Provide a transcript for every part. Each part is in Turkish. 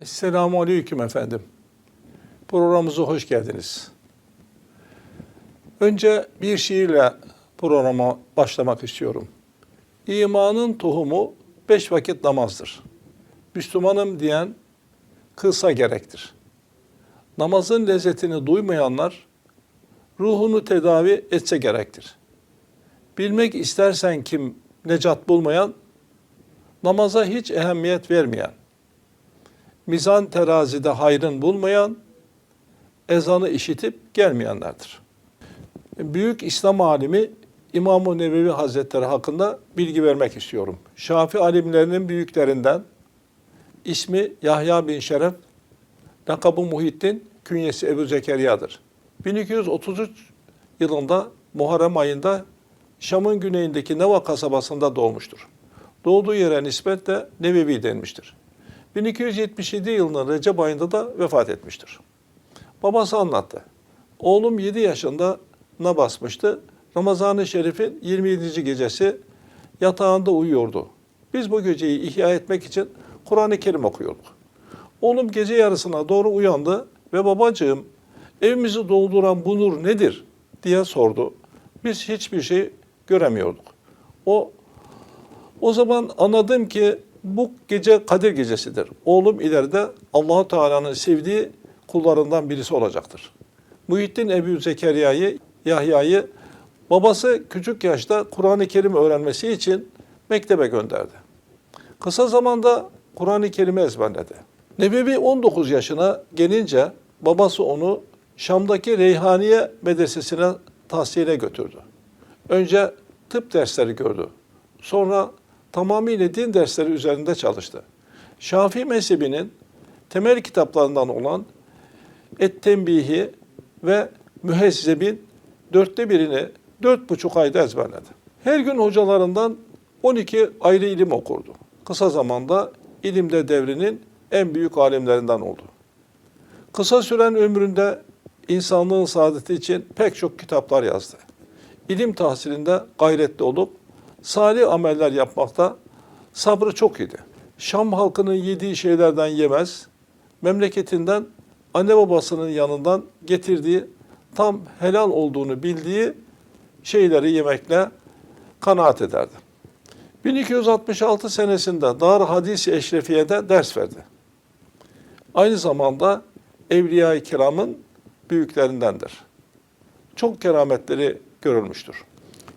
Esselamu Aleyküm efendim. Programımıza hoş geldiniz. Önce bir şiirle programa başlamak istiyorum. İmanın tohumu beş vakit namazdır. Müslümanım diyen kılsa gerektir. Namazın lezzetini duymayanlar ruhunu tedavi etse gerektir. Bilmek istersen kim necat bulmayan, namaza hiç ehemmiyet vermeyen, mizan terazide hayrın bulmayan, ezanı işitip gelmeyenlerdir. Büyük İslam alimi İmam-ı Nevevi Hazretleri hakkında bilgi vermek istiyorum. Şafi alimlerinin büyüklerinden ismi Yahya bin Şeref, lakabı Muhittin, künyesi Ebu Zekeriya'dır. 1233 yılında Muharrem ayında Şam'ın güneyindeki Neva kasabasında doğmuştur. Doğduğu yere nispetle Nevevi denmiştir. 1277 yılının Recep ayında da vefat etmiştir. Babası anlattı. Oğlum 7 yaşında na basmıştı. Ramazan-ı Şerif'in 27. gecesi yatağında uyuyordu. Biz bu geceyi ihya etmek için Kur'an-ı Kerim okuyorduk. Oğlum gece yarısına doğru uyandı ve babacığım evimizi dolduran bu nur nedir diye sordu. Biz hiçbir şey göremiyorduk. O o zaman anladım ki bu gece Kadir gecesidir. Oğlum ileride Allahu Teala'nın sevdiği kullarından birisi olacaktır. Muhittin Ebu Zekeriya'yı, Yahya'yı babası küçük yaşta Kur'an-ı Kerim öğrenmesi için mektebe gönderdi. Kısa zamanda Kur'an-ı Kerim'i ezberledi. Nebevi 19 yaşına gelince babası onu Şam'daki Reyhaniye medresesine tahsile götürdü. Önce tıp dersleri gördü. Sonra tamamıyla din dersleri üzerinde çalıştı. Şafii mezhebinin temel kitaplarından olan Et-Tembihi ve Mühezzeb'in dörtte birini dört buçuk ayda ezberledi. Her gün hocalarından 12 ayrı ilim okurdu. Kısa zamanda ilimde devrinin en büyük alimlerinden oldu. Kısa süren ömründe insanlığın saadeti için pek çok kitaplar yazdı. İlim tahsilinde gayretli olup salih ameller yapmakta sabrı çok idi. Şam halkının yediği şeylerden yemez, memleketinden anne babasının yanından getirdiği tam helal olduğunu bildiği şeyleri yemekle kanaat ederdi. 1266 senesinde Dar Hadis-i Eşrefiye'de ders verdi. Aynı zamanda Evliya-i Kiram'ın büyüklerindendir. Çok kerametleri görülmüştür.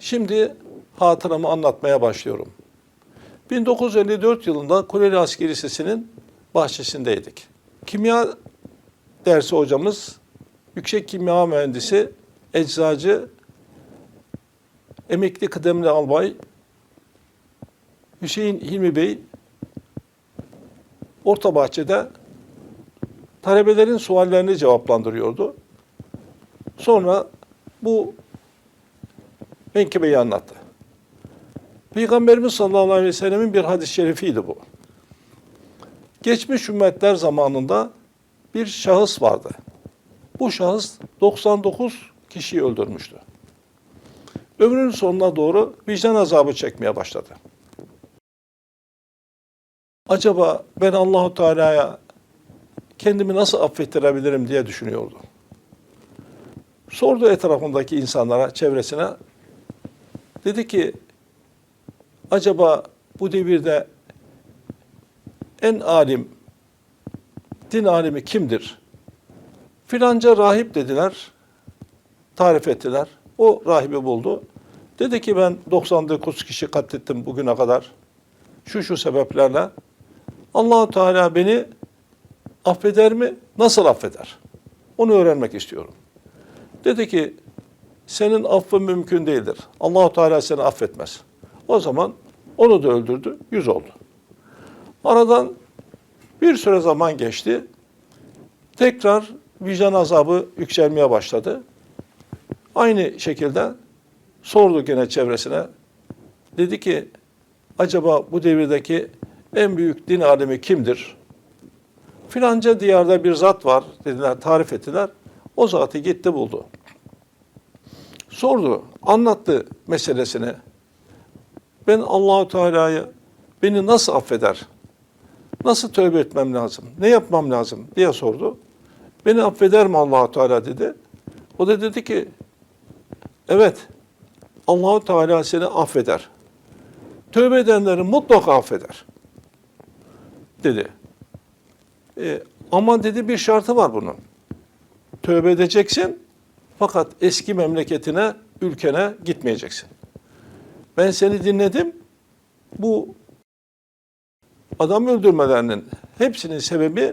Şimdi hatıramı anlatmaya başlıyorum. 1954 yılında Kuleli Askeri Lisesi'nin bahçesindeydik. Kimya dersi hocamız, yüksek kimya mühendisi, eczacı, emekli kıdemli albay Hüseyin Hilmi Bey orta bahçede talebelerin suallerini cevaplandırıyordu. Sonra bu menkıbeyi anlattı. Peygamberimiz sallallahu aleyhi ve sellemin bir hadis-i şerifiydi bu. Geçmiş ümmetler zamanında bir şahıs vardı. Bu şahıs 99 kişiyi öldürmüştü. Ömrünün sonuna doğru vicdan azabı çekmeye başladı. Acaba ben Allahu Teala'ya kendimi nasıl affettirebilirim diye düşünüyordu. Sordu etrafındaki insanlara, çevresine. Dedi ki, acaba bu devirde en alim, din alimi kimdir? Filanca rahip dediler, tarif ettiler. O rahibi buldu. Dedi ki ben 99 kişi katlettim bugüne kadar. Şu şu sebeplerle. Allahu Teala beni affeder mi? Nasıl affeder? Onu öğrenmek istiyorum. Dedi ki senin affın mümkün değildir. Allahu Teala seni affetmez. O zaman onu da öldürdü. Yüz oldu. Aradan bir süre zaman geçti. Tekrar vicdan azabı yükselmeye başladı. Aynı şekilde sordu gene çevresine. Dedi ki acaba bu devirdeki en büyük din alemi kimdir? Filanca diyarda bir zat var dediler, tarif ettiler. O zatı gitti buldu. Sordu, anlattı meselesini. Ben Allahu Teala'yı beni nasıl affeder? Nasıl tövbe etmem lazım? Ne yapmam lazım? diye sordu. Beni affeder mi Allahu Teala dedi. O da dedi ki evet Allahu Teala seni affeder. Tövbe edenleri mutlaka affeder. Dedi. E, ama dedi bir şartı var bunun. Tövbe edeceksin fakat eski memleketine, ülkene gitmeyeceksin. Ben seni dinledim. Bu adam öldürmelerinin hepsinin sebebi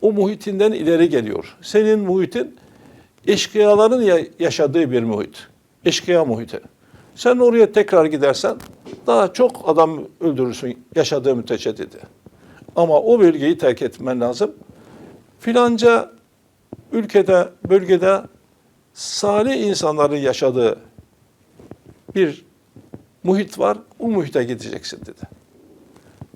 o muhitinden ileri geliyor. Senin muhitin eşkıyaların ya- yaşadığı bir muhit. Eşkıya muhiti. Sen oraya tekrar gidersen daha çok adam öldürürsün yaşadığı müddetçe. Ama o bölgeyi terk etmen lazım. Filanca ülkede, bölgede salih insanların yaşadığı bir muhit var. O muhite gideceksin dedi.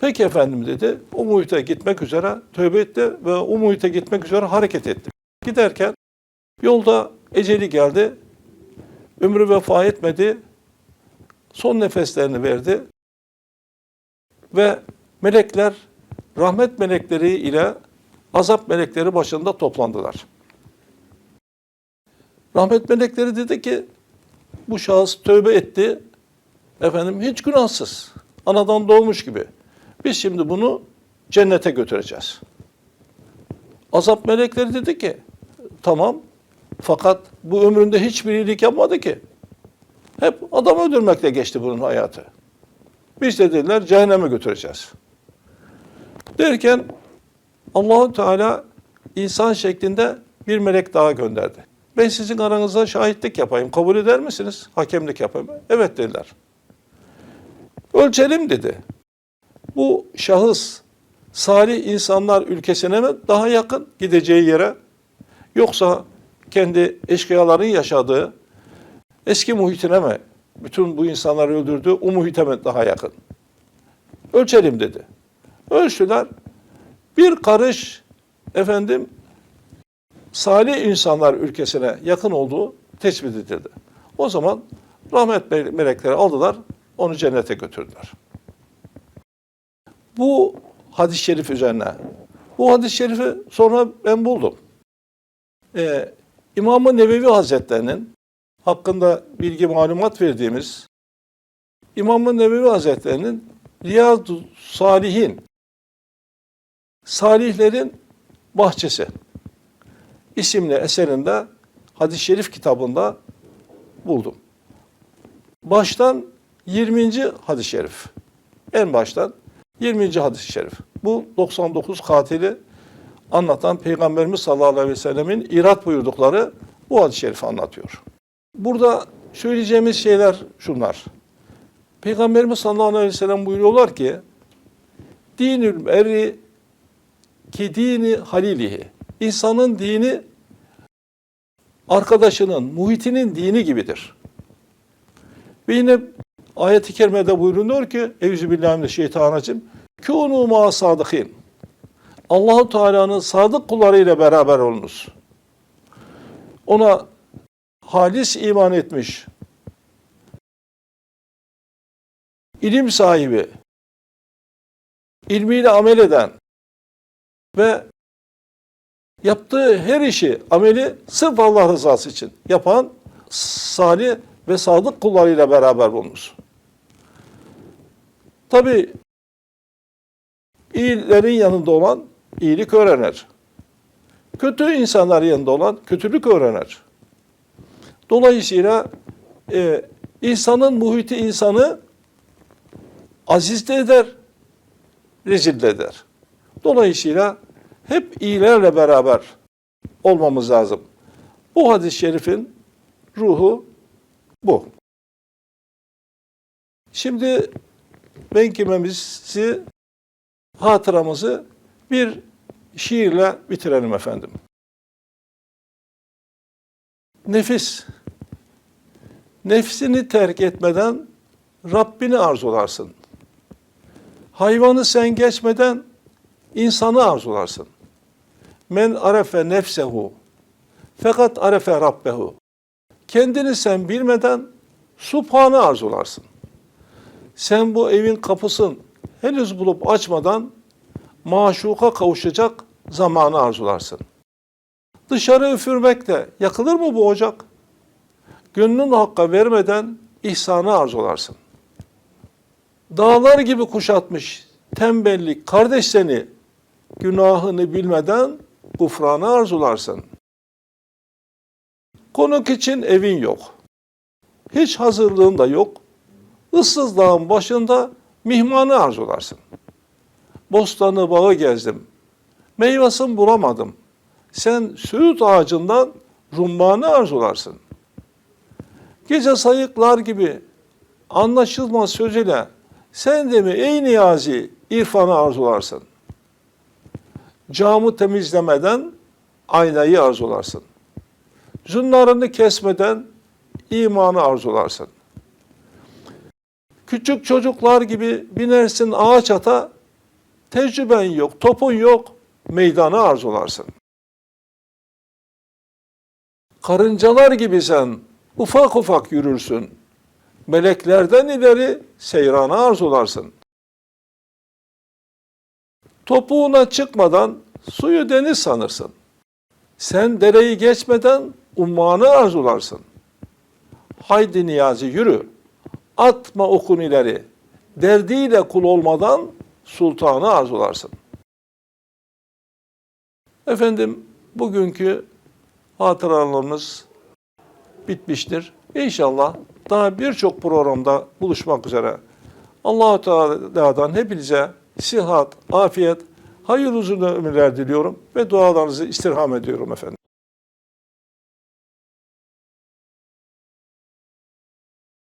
Peki efendim dedi. O muhite gitmek üzere tövbe etti ve o muhite gitmek üzere hareket etti. Giderken yolda eceli geldi. Ömrü vefa etmedi. Son nefeslerini verdi. Ve melekler rahmet melekleri ile azap melekleri başında toplandılar. Rahmet melekleri dedi ki bu şahıs tövbe etti. Efendim hiç günahsız. Anadan doğmuş gibi. Biz şimdi bunu cennete götüreceğiz. Azap melekleri dedi ki tamam fakat bu ömründe hiçbir iyilik yapmadı ki. Hep adam öldürmekle geçti bunun hayatı. Biz de dediler cehenneme götüreceğiz. Derken Allahu Teala insan şeklinde bir melek daha gönderdi. Ben sizin aranızda şahitlik yapayım. Kabul eder misiniz? Hakemlik yapayım. Evet dediler. Ölçelim dedi. Bu şahıs salih insanlar ülkesine mi daha yakın gideceği yere yoksa kendi eşkıyaların yaşadığı eski muhitine mi bütün bu insanları öldürdüğü o muhite mi daha yakın? Ölçelim dedi. Ölçtüler. Bir karış efendim salih insanlar ülkesine yakın olduğu tespit edildi. O zaman rahmet mele- melekleri aldılar, onu cennete götürdüler. Bu hadis-i şerif üzerine. Bu hadis-i şerifi sonra ben buldum. Ee, İmam-ı Nevevi Hazretlerinin hakkında bilgi malumat verdiğimiz İmam-ı Nevevi Hazretlerinin Riyadu Salihin Salihlerin Bahçesi isimli eserinde hadis-i şerif kitabında buldum. Baştan 20. hadis-i şerif. En baştan 20. hadis-i şerif. Bu 99 katili anlatan Peygamberimiz sallallahu aleyhi ve sellemin irat buyurdukları bu hadis-i şerifi anlatıyor. Burada söyleyeceğimiz şeyler şunlar. Peygamberimiz sallallahu aleyhi ve sellem buyuruyorlar ki dinül eri ki dini halilihi. İnsanın dini arkadaşının, muhitinin dini gibidir. Ve yine ayet-i kerimede buyuruluyor ki Euzubillahimineşşeytanirracim Kûnû mâ sadıkîn. Allahu Teala'nın sadık kullarıyla beraber olunuz. Ona halis iman etmiş, ilim sahibi, ilmiyle amel eden ve yaptığı her işi, ameli sırf Allah rızası için yapan salih ve sadık kullarıyla beraber bulunuz. Tabi iyilerin yanında olan iyilik öğrenir. Kötü insanlar yanında olan kötülük öğrenir. Dolayısıyla e, insanın muhiti insanı aziz de eder, rezil de eder. Dolayısıyla hep iyilerle beraber olmamız lazım. Bu hadis-i şerifin ruhu bu. Şimdi benkimemizi, hatıramızı bir şiirle bitirelim efendim. Nefis, nefsini terk etmeden Rabbini arzularsın. Hayvanı sen geçmeden insanı arzularsın. Men arefe nefsehu fakat arefe rabbehu. Kendini sen bilmeden subhanı arzularsın. Sen bu evin kapısın henüz bulup açmadan maşuka kavuşacak zamanı arzularsın. Dışarı üfürmekle yakılır mı bu ocak? Gönlün hakka vermeden ihsanı arzularsın. Dağlar gibi kuşatmış tembellik kardeş seni günahını bilmeden gufranı arzularsın. Konuk için evin yok. Hiç hazırlığın da yok. Issız dağın başında mihmanı arzularsın. Bostanı bağı gezdim. Meyvasını bulamadım. Sen söğüt ağacından rummanı arzularsın. Gece sayıklar gibi anlaşılmaz söz ile sen de mi ey niyazi irfanı arzularsın. Camı temizlemeden aynayı arzularsın. Zünlarını kesmeden imanı arzularsın. Küçük çocuklar gibi binersin ağaç ata, tecrüben yok, topun yok, meydanı arzularsın. Karıncalar gibi sen ufak ufak yürürsün. Meleklerden ileri seyranı arzularsın. Topuğuna çıkmadan suyu deniz sanırsın. Sen dereyi geçmeden ummanı arzularsın. Haydi Niyazi yürü. Atma okun ileri. Derdiyle kul olmadan sultanı arzularsın. Efendim bugünkü hatıralarımız bitmiştir. İnşallah daha birçok programda buluşmak üzere. Allah-u Teala'dan hepinize sihat, afiyet, hayırlı uzun ömürler diliyorum ve dualarınızı istirham ediyorum efendim.